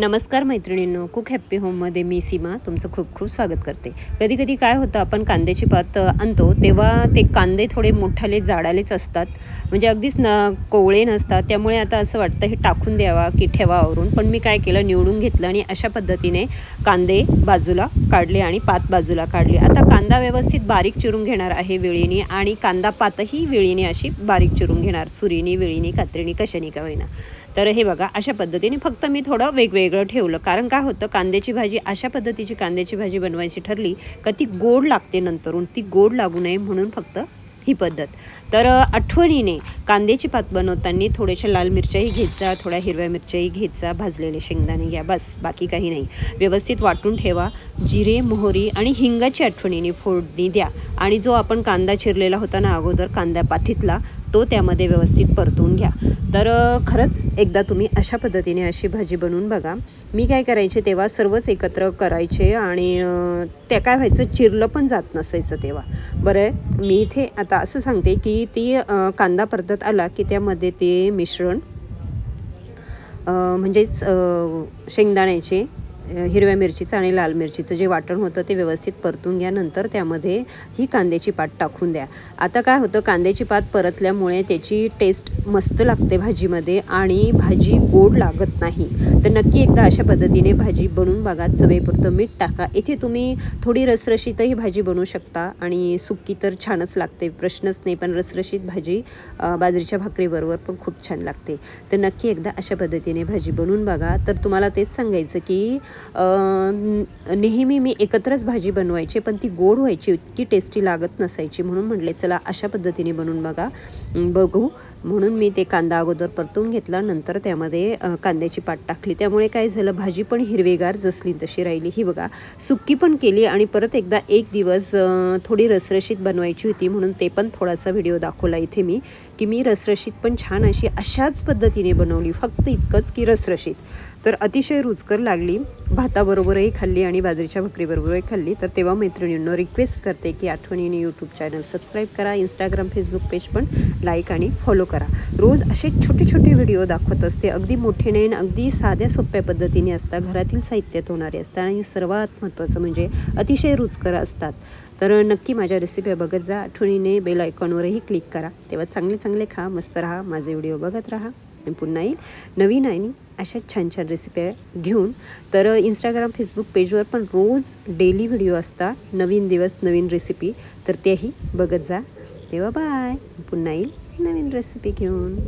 नमस्कार मैत्रिणींनो cook happy होममध्ये मी सीमा तुमचं खूप खूप स्वागत करते. कधी कधी काय होतं आपण कांद्याची पात आणतो तेव्हा ते कांदे थोडे मोठाले जाडालेच असतात. म्हणजे अगदीच न कोवळे नसतात. त्यामुळे आता असं वाटतं हे टाकून द्यावा की ठेवा आवरून. पण मी काय केलं निवडून घेतलं आणि अशा पद्धतीने कांदे बाजूला काढले आणि पात बाजूला काढली. आता कांदा व्यवस्थित बारीक चिरून घेणार आहे वेळीने आणि कांदा पातही वेळीने अशी बारीक चिरून घेणार. सुरीने वेळीने कात्रीने कशाने का होईना. तर हे बघा अशा पद्धतीने फक्त मी थोडं वेगवेगळं ठेवलं. कारण काय होतं कांद्याची भाजी अशा पद्धतीची कांद्याची भाजी बनवायची ठरली का ती गोड लागते नंतरून. ती गोड लागू नये म्हणून फक्त ही पद्धत. तर आठवणीने कांद्याची पात बनवताना थोड्याशा लाल मिरच्याही घ्यायचा थोड्या हिरव्या मिरच्याही घ्यायचा भाजलेले शेंगदाणे घ्या बस. बाकी काही नाही. व्यवस्थित वाटून ठेवा. जिरे मोहरी आणि हिंगाची आठवणीने फोडणी द्या. आणि जो आपण कांदा चिरलेला होता ना अगोदर कांदा पाथीतला तो त्यामध्ये व्यवस्थित परतून घ्या. तर खरंच एकदा तुम्ही अशा पद्धतीने अशी भाजी बनवून बघा. मी काय करायचे तेव्हा सर्वच एकत्र करायचे आणि ते त्या काय व्हायचं चिरलं पण जात नसायचं तेव्हा. बरं मी इथे आता असं सांगते की ती कांदा परतत आला की त्यामध्ये ते मिश्रण म्हणजेच शेंगदाण्याचे हिरव्या मिरचीचं आणि लाल मिरचीचं जे वाटण होतं ते व्यवस्थित परतून घ्या. नंतर त्यामध्ये ही कांद्याची पात टाकून द्या. आता काय होतं कांद्याची पात परतल्यामुळे त्याची टेस्ट मस्त लागते भाजीमध्ये आणि भाजी गोड लागत नाही. तर नक्की एकदा अशा पद्धतीने भाजी बनवून बघा. चवेपुरतं मीठ टाका. इथे तुम्ही थोडी रसरशीतही भाजी बनवू शकता आणि सुक्की तर छानच लागते. प्रश्नच नाही पण रसरशीत भाजी बाजरीच्या भाकरीबरोबर पण खूप छान लागते. तर नक्की एकदा अशा पद्धतीने भाजी बनवून बघा. तर तुम्हाला तेच सांगायचं की नेहमी मी एकत्रच भाजी बनवायची पण ती गोड व्हायची इतकी टेस्टी लागत नसायची. म्हणून म्हटले चला अशा पद्धतीने बनवून बघा बघू. म्हणून मी ते कांदा अगोदर परतून घेतला नंतर त्यामध्ये कांद्याची पाट टाकली. त्यामुळे काय झालं भाजी पण हिरवेगार जसली तशी राहिली. ही बघा सुक्की पण केली आणि परत एकदा एक दिवस थोडी रसरशीत बनवायची होती. म्हणून ते पण थोडासा व्हिडिओ दाखवला इथे मी की मी रसरशीत पण छान अशी अशाच पद्धतीने बनवली. फक्त इतकंच की रसरशीत. तर अतिशय रुचकर लागली. भाताबरोबरही खाल्ली आणि बाजरीच्या भाकरीबरोबरही खाल्ली तर तेव्हा मैत्रिणींनो रिक्वेस्ट करते की आठवणीने यूट्यूब चॅनल सबस्क्राईब करा. इंस्टाग्राम फेसबुक पेज पण लाईक आणि फॉलो करा. रोज असे छोटे छोटे व्हिडिओ दाखवत असते. अगदी मोठे नाही आणि अगदी साध्या सोप्या पद्धतीने असतात. घरातील साहित्यात होणारे असतात आणि सर्वात महत्त्वाचं म्हणजे अतिशय रुचकर असतात. तर नक्की माझ्या रेसिपी बघत जा. आठवणीने बेल आयकॉनवरही क्लिक करा. तेव्हा चांगले चांगले खा मस्त राहा. माझे व्हिडिओ बघत राहा. आणि पुन्हा येईल. नवीन आणि अशा छान छान रेसिप्या घेऊन. तर इंस्टाग्राम फेसबुक पेजवर पण रोज डेली व्हिडिओ असतात. नवीन दिवस नवीन रेसिपी तर तेही बघत जा. तेव्हा बाय पुन्हा येईल नवीन रेसिपी घेऊन.